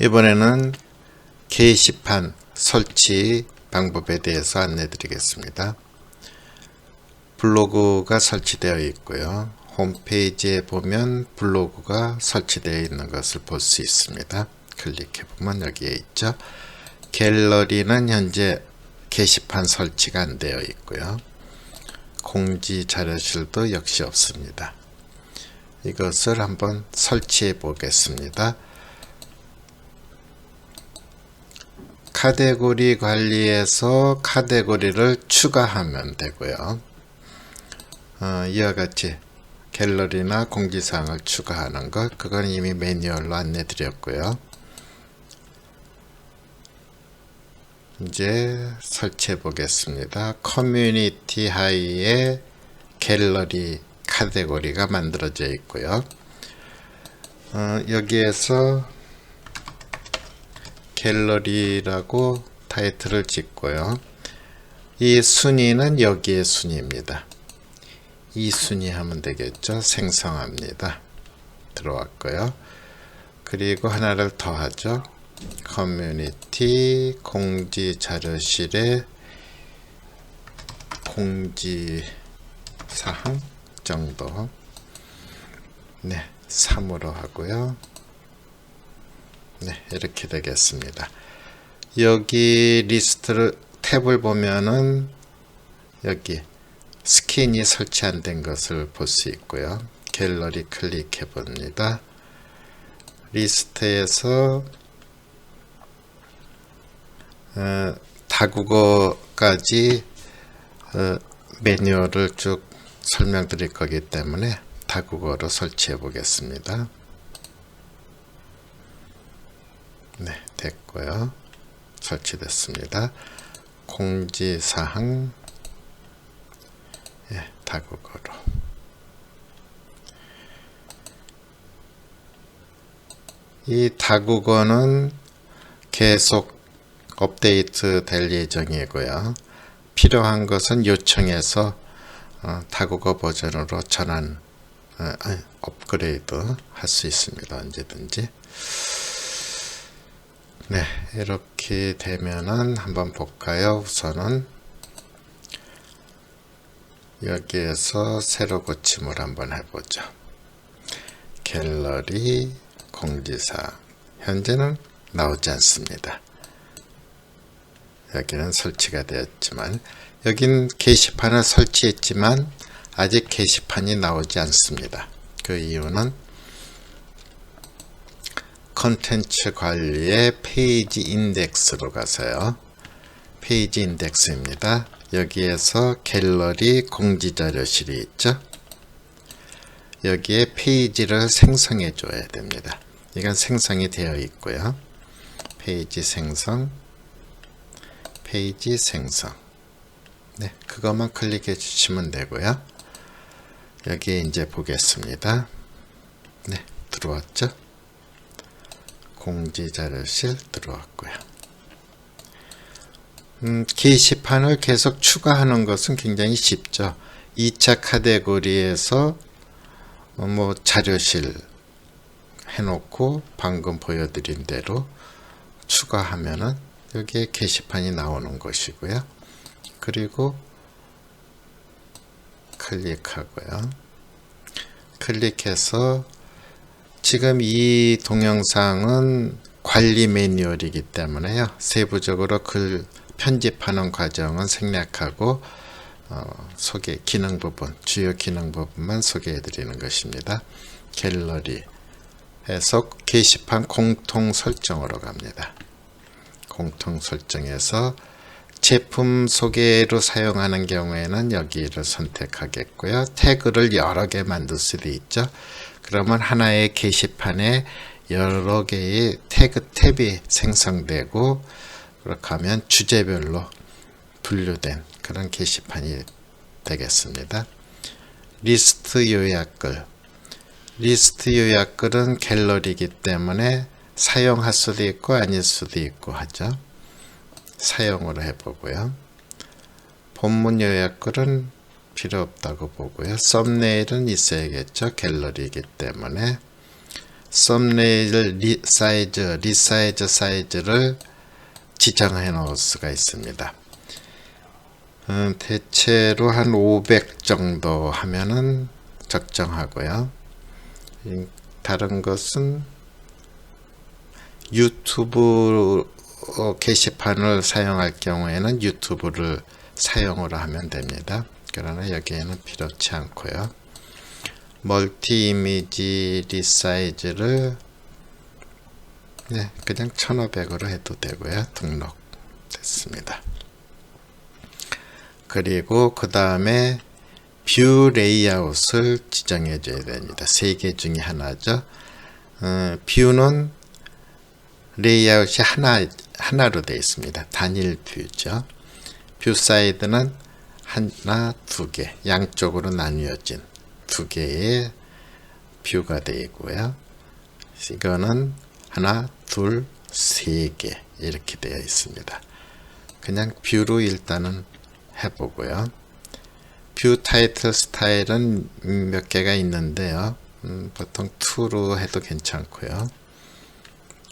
이번에는 게시판 설치 방법에 대해서 안내 드리겠습니다. 블로그가 설치되어 있고요. 홈페이지에 보면 블로그가 설치되어 있는 것을 볼 수 있습니다. 클릭해 보면 여기에 있죠. 갤러리는 현재 게시판 설치가 안 되어 있고요. 공지 자료실도 역시 없습니다. 이것을 한번 설치해 보겠습니다. 카테고리 관리에서 카테고리를 추가하면 되고요. 어, 이와 같이 갤러리나 공지사항을 추가하는 것 그건 이미 매뉴얼로 안내 드렸고요. 이제 설치해 보겠습니다. 커뮤니티 하이에 갤러리 카테고리가 만들어져 있고요. 어, 여기에서 갤러리라고 타이틀을 짓고요. 이 순위는 여기에 순위입니다. 이 순위 하면 되겠죠. 생성합니다. 들어왔고요. 그리고 하나를 더 하죠. 커뮤니티 공지 자료실에 공지 사항 정도 네 3으로 하고요 네 이렇게 되겠습니다. 여기 리스트를 탭을 보면은 여기 스킨이 설치 안 된 것을 볼 수 있고요. 갤러리 클릭해 봅니다. 리스트에서 어, 다국어까지 어, 매뉴얼을 쭉 설명드릴 거기 때문에 다국어로 설치해 보겠습니다. 네, 됐고요. 설치됐습니다. 공지사항 예, 다국어로 이 다국어는 계속 업데이트 될 예정이고요. 필요한 것은 요청해서 어, 다국어 버전으로 전환 어, 업그레이드 할 수 있습니다. 언제든지. 네, 이렇게 되면은 한번 볼까요? 우선은 여기에서 새로 고침을 한번 해보죠. 갤러리 공지사 현재는 나오지 않습니다. 여기는 설치가 되었지만 여긴 게시판을 설치했지만 아직 게시판이 나오지 않습니다. 그 이유는 컨텐츠 관리의 페이지 인덱스로 가서요. 페이지 인덱스입니다. 여기에서 갤러리 공지자료실이 있죠. 여기에 페이지를 생성해 줘야 됩니다. 이건 생성이 되어 있고요. 페이지 생성 페이지 생성 네, 그것만 클릭해 주시면 되고요. 여기에 이제 보겠습니다. 네, 들어왔죠? 공지 자료실 들어왔고요. 음, 게시판을 계속 추가하는 것은 굉장히 쉽죠. 2차 카테고리에서 어, 뭐 자료실 해놓고 방금 보여드린 대로 추가하면은 여기에 게시판이 나오는 것이고요. 그리고 클릭하고요. 클릭해서 지금 이 동영상은 관리 매뉴얼이기 때문에요. 세부적으로 글 편집하는 과정은 생략하고 어, 소개 기능 부분, 주요 기능 부분만 소개해 드리는 것입니다. 갤러리 해서 게시판 공통 설정으로 갑니다. 공통 설정에서 제품 소개로 사용하는 경우에는 여기를 선택하겠고요. 태그를 여러 개 만들 수도 있죠. 그러면 하나의 게시판에 여러 개의 태그 탭이 생성되고 그렇게 하면 주제별로 분류된 그런 게시판이 되겠습니다. 리스트 요약글 리스트 요약글은 갤러리이기 때문에 사용할 수도 있고 아닐 수도 있고 하죠. 사용으로 해보고요. 본문 요약글은 필요 없다고 보고요. 썸네일은 있어야겠죠. 갤러리이기 때문에 썸네일 리 사이즈, 리사이즈 사이즈를 지정해 놓을 수가 있습니다. 음, 대체로 한 500 정도 하면은 적정하고요. 이, 다른 것은 유튜브 어, 게시판을 사용할 경우에는 유튜브를 사용으로 하면 됩니다. 그러나 여기에는 필요치 않고요. 멀티 이미지 리사이즈를 네, 그냥 1500으로 해도 되고요. 등록 됐습니다. 그리고 그 다음에 뷰 레이아웃을 지정해 줘야 됩니다. 세 개 중에 하나죠. 어, 뷰는 레이아웃이 하나, 하나로 되어 있습니다. 단일 뷰죠. 뷰 사이드는 하나, 두 개, 양쪽으로 나뉘어진 두 개의 뷰가 되어 있고요. 이거는 하나, 둘, 세 개 이렇게 되어 있습니다. 그냥 뷰로 일단은 해보고요. 뷰 타이틀 스타일은 몇 개가 있는데요. 음, 보통 2로 해도 괜찮고요.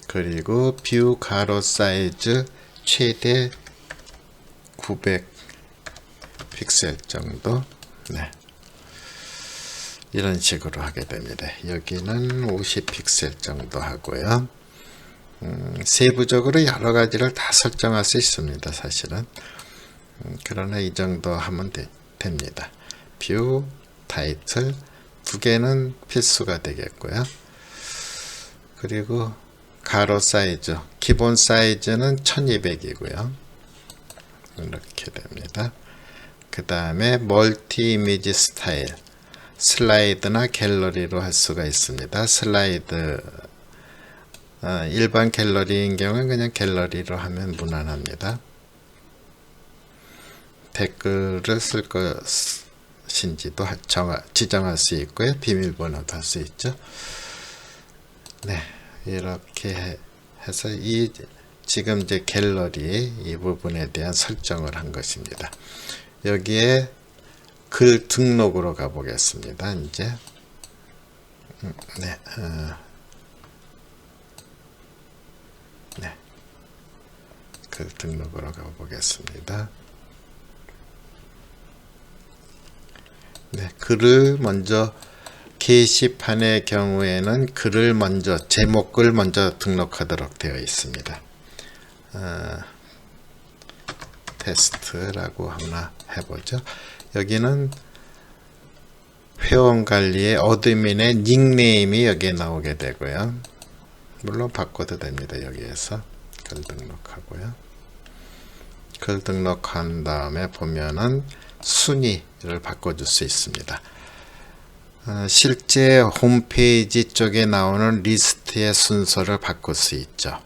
그리고 뷰 가로 사이즈 최대 900 픽셀 정도. 네. 이런 식으로 하게 됩니다. 여기는 50 픽셀 정도 하고요. 음, 세부적으로 여러 가지를 다 설정할 수 있습니다. 사실은. 음, 그러나 이 정도 하면 되, 됩니다. 뷰, 타이틀 두 개는 필수가 되겠고요. 그리고 가로 사이즈, 기본 사이즈는 1200이고요. 이렇게 됩니다. 그 다음에 멀티 이미지 스타일 슬라이드나 갤러리로 할 수가 있습니다. 슬라이드 어, 일반 갤러리인 경우는 그냥 갤러리로 하면 무난합니다. 댓글을 쓸 것인지도 정하, 지정할 수 있고요. 비밀번호도 할 수 있죠. 네, 이렇게 해서 이 지금 이제 갤러리 이 부분에 대한 설정을 한 것입니다. 여기에 글 등록으로 가보겠습니다. 이제 음, 네, 어, 네, 글 등록으로 가보겠습니다. 네, 글을 먼저 게시판의 경우에는 글을 먼저 제목을 먼저 등록하도록 되어 있습니다. 어, 테스트라고 하나 해보죠. 여기는 회원 관리의 어드민의 닉네임이 여기에 나오게 되고요. 물론 바꿔도 됩니다. 여기에서 글 등록하고요. 글 등록한 다음에 보면은 순위를 바꿔줄 수 있습니다. 어, 실제 홈페이지 쪽에 나오는 리스트의 순서를 바꿀 수 있죠.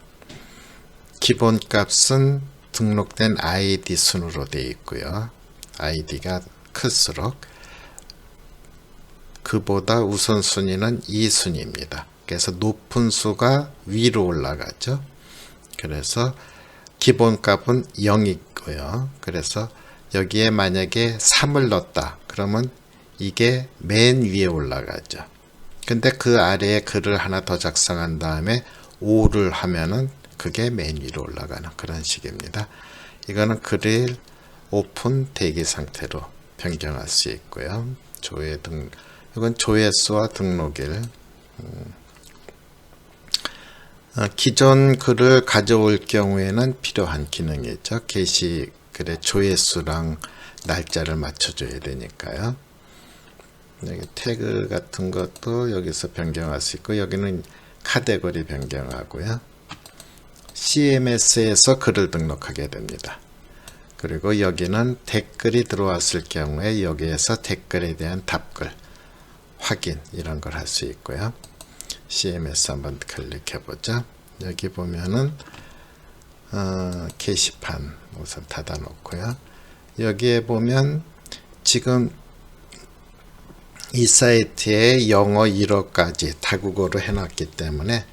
기본 값은 등록된 아이디 순으로 되어 있고요. 아이디가 클수록 그보다 우선순위는 2순위입니다. 그래서 높은 수가 위로 올라가죠. 그래서 기본 값은 0이고요. 그래서 여기에 만약에 3을 넣었다. 그러면 이게 맨 위에 올라가죠. 근데 그 아래에 글을 하나 더 작성한 다음에 5를 하면은 그게 맨 위로 올라가는 그런 식입니다. 이거는 글을 오픈 대기 상태로 변경할 수 있고요. 조회 등 이건 조회수와 등록일 음. 어, 기존 글을 가져올 경우에는 필요한 기능이죠. 게시 글의 조회수랑 날짜를 맞춰줘야 되니까요. 여기 태그 같은 것도 여기서 변경할 수 있고 여기는 카테고리 변경하고요. CMS에서 글을 등록하게 됩니다. 그리고 여기는 댓글이 들어왔을 경우에 여기에서 댓글에 대한 답글 확인 이런 걸 할 수 있고요. CMS 한번 클릭해 보죠. 여기 보면은 어, 게시판 우선 닫아 놓고요. 여기에 보면 지금 이 사이트에 영어 1어까지 다국어로 해놨기 때문에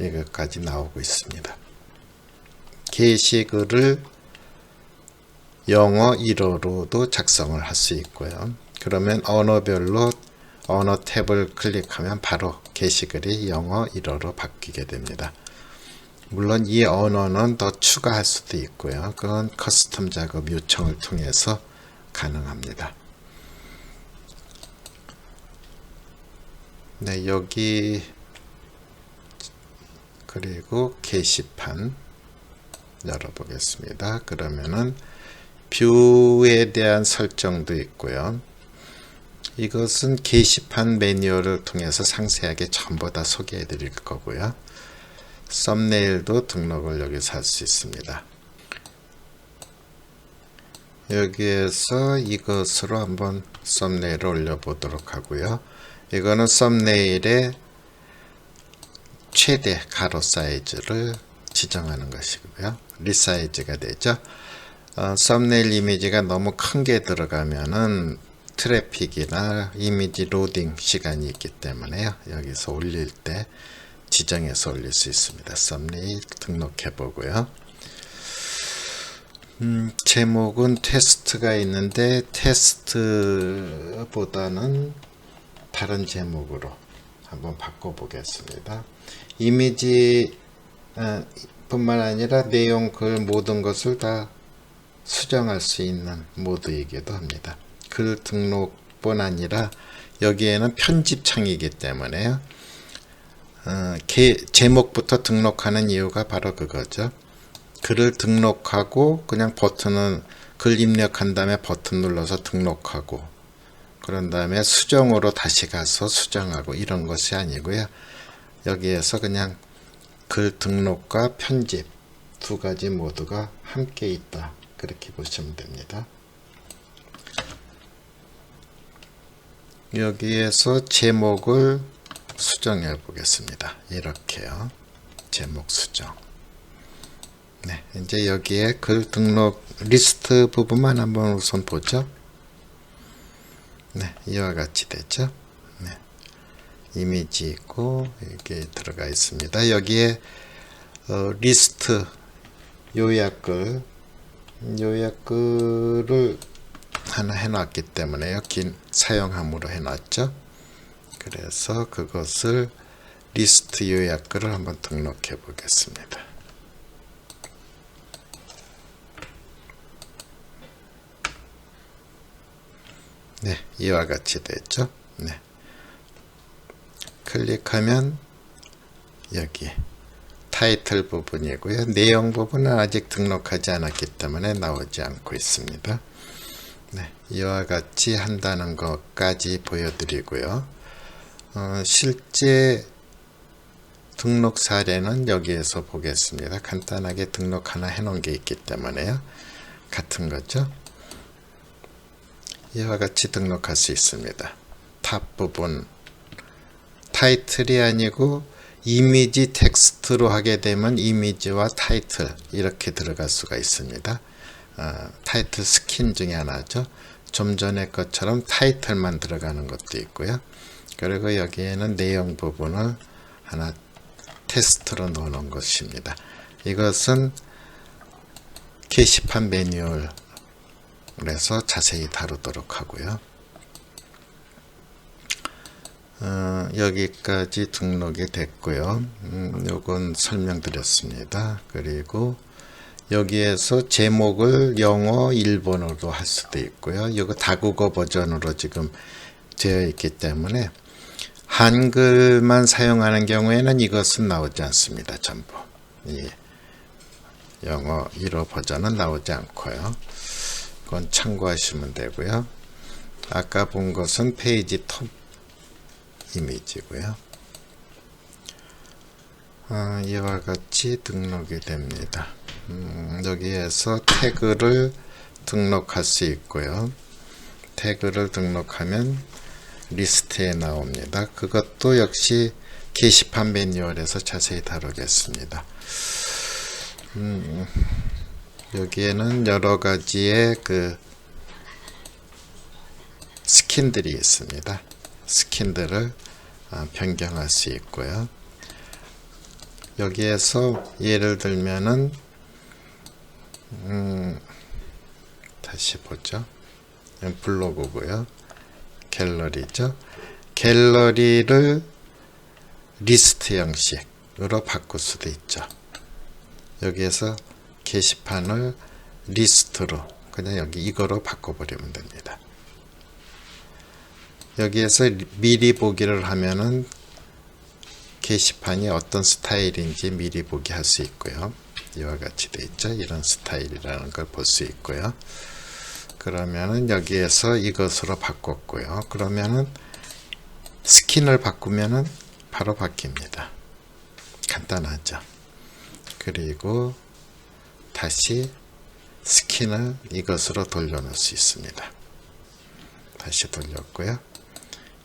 이것까지 나오고 있습니다. 게시글을 영어 1어로도 작성을 할 수 있고요. 그러면 언어별로 언어 탭을 클릭하면 바로 게시글이 영어 1어로 바뀌게 됩니다. 물론 이 언어는 더 추가할 수도 있고요. 그건 커스텀 작업 요청을 통해서 가능합니다. 네, 여기 그리고 게시판 열어보겠습니다. 그러면은 뷰에 대한 설정도 있고요. 이것은 게시판 매뉴얼을 통해서 상세하게 전부 다 소개해 드릴 거고요. 썸네일도 등록을 여기서 할 수 있습니다. 여기에서 이것으로 한번 썸네일을 올려보도록 하고요. 이거는 썸네일의 최대 가로 사이즈를 지정하는 것이고요. 리사이즈가 되죠. 어, 썸네일 이미지가 너무 큰 게 들어가면은 트래픽이나 이미지 로딩 시간이 있기 때문에요. 여기서 올릴 때 지정해서 올릴 수 있습니다. 썸네일 등록해 보고요. 음, 제목은 테스트가 있는데 테스트보다는 다른 제목으로 한번 바꿔 보겠습니다. 이미지 어, 뿐만 아니라 내용 글 모든 것을 다 수정할 수 있는 모드이기도 합니다. 글 등록뿐 아니라 여기에는 편집창이기 때문에요. 어, 게, 제목부터 등록하는 이유가 바로 그거죠. 글을 등록하고 그냥 버튼은 글 입력한 다음에 버튼 눌러서 등록하고 그런 다음에 수정으로 다시 가서 수정하고 이런 것이 아니고요. 여기에서 그냥 글 등록과 편집 두 가지 모두가 함께 있다. 그렇게 보시면 됩니다. 여기에서 제목을 수정해 보겠습니다. 이렇게요. 제목 수정. 네, 이제 여기에 글 등록 리스트 부분만 한번 우선 보죠. 네, 이와 같이 되죠. 네. 이미지 있고 이게 들어가 있습니다. 여기에 어, 리스트 요약글 요약글을 하나 해놨기 때문에요. 긴 사용함으로 해놨죠. 그래서 그것을 리스트 요약글을 한번 등록해 보겠습니다. 네, 이와 같이 됐죠. 네. 클릭하면 여기 타이틀 부분이고요. 내용 부분은 아직 등록하지 않았기 때문에 나오지 않고 있습니다. 네, 이와 같이 한다는 것까지 보여드리고요. 어, 실제 등록 사례는 여기에서 보겠습니다. 간단하게 등록 하나 해놓은 게 있기 때문에요. 같은 거죠. 이와 같이 등록할 수 있습니다. 탑 부분 타이틀이 아니고 이미지 텍스트로 하게 되면 이미지와 타이틀 이렇게 들어갈 수가 있습니다. 어, 타이틀 스킨 중에 하나죠. 좀 전에 것처럼 타이틀만 들어가는 것도 있고요. 그리고 여기에는 내용 부분을 하나 테스트로 넣어놓은 것입니다. 이것은 게시판 매뉴얼에서 자세히 다루도록 하고요. 어, 여기까지 등록이 됐고요. 음, 요건 설명드렸습니다. 그리고 여기에서 제목을 영어, 일본어로 할 수도 있고요. 이거 다국어 버전으로 지금 되어 있기 때문에 한글만 사용하는 경우에는 이것은 나오지 않습니다. 전부. 예. 영어 1호 버전은 나오지 않고요. 그건 참고하시면 되고요. 아까 본 것은 페이지 톱 이미지고요. 아, 이와 같이 등록이 됩니다. 음, 여기에서 태그를 등록할 수 있고요. 태그를 등록하면 리스트에 나옵니다. 그것도 역시 게시판 매뉴얼에서 자세히 다루겠습니다. 음, 여기에는 여러 가지의 그 스킨들이 있습니다. 스킨들을 아, 변경할 수 있고요. 여기에서 예를 들면은 음, 다시 보죠. 블로그고요. 갤러리죠. 갤러리를 리스트 형식으로 바꿀 수도 있죠. 여기에서 게시판을 리스트로 그냥 여기 이거로 바꿔버리면 됩니다. 여기에서 미리 보기를 하면은 게시판이 어떤 스타일인지 미리 보기 할 수 있고요. 이와 같이 돼 있죠. 이런 스타일이라는 걸 볼 수 있고요. 그러면은 여기에서 이것으로 바꿨고요. 그러면은 스킨을 바꾸면은 바로 바뀝니다. 간단하죠. 그리고 다시 스킨을 이것으로 돌려놓을 수 있습니다. 다시 돌렸고요.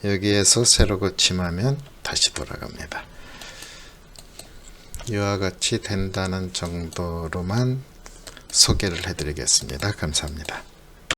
여기에서 새로 고침하면 다시 돌아갑니다. 이와 같이 된다는 정도로만 소개를 해드리겠습니다. 감사합니다.